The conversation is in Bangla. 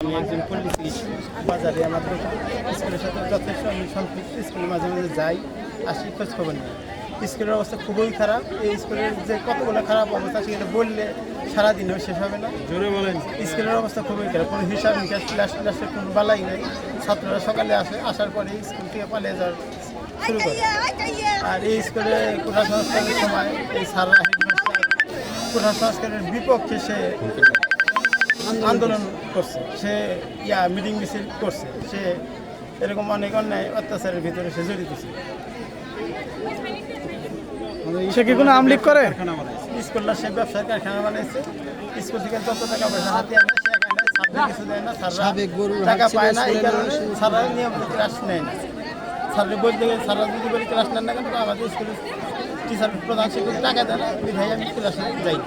আমি একজন পল্লী চিকিৎসক বাজারে আমার দোকান। স্কুলের সাথে যথেষ্ট আমি সম্পৃক্ত। স্কুলে মাঝে মাঝে যাই আসি খোঁজ খবর নিই। স্কুলের অবস্থা খুবই খারাপ। এই স্কুলের যে কতগুলো খারাপ অবস্থা সেগুলো বললে সারাদিনও শেষ হবে না। জোরে বলেন। স্কুলের অবস্থা খুবই খারাপ। কোনো হিসাব নিকাশ ক্লাস ক্লাসের কোনো বালাই নেই। ছাত্ররা সকালে আসে আসার পরে স্কুল থেকে পালিয়ে যাওয়ার শুরু করে। আর এই স্কুলে কোঠা সংস্কারের সময় এই সাররা হেডমাস্টার কোঠা সংস্কারের বিপক্ষে সে আন্দোলন করছে। সে ইয়া মিটিং মিছিল করছে। সে এরকম অনেক অন্যায় অত্যাচারের ভিতরে সে জড়িত ছিল। সে কি কোনো আমলিক করে? স্কুলটা সে ব্যবসার কারখানা বানাইছে। স্কুল থেকে যত টাকা পয়সা হাতে আনে সে কিছু দেয় না। স্যাররা টাকা পায় না এই কারণে স্যাররা নিয়মিত ক্লাস নেয় না। স্যাররা বলতে গেলে স্যাররা যদি বলি ক্লাস নেন না কেন আমাদের টিচার প্রধান শিক্ষক টাকা দেয় না। বিধায় আমি ক্লাসে যাই।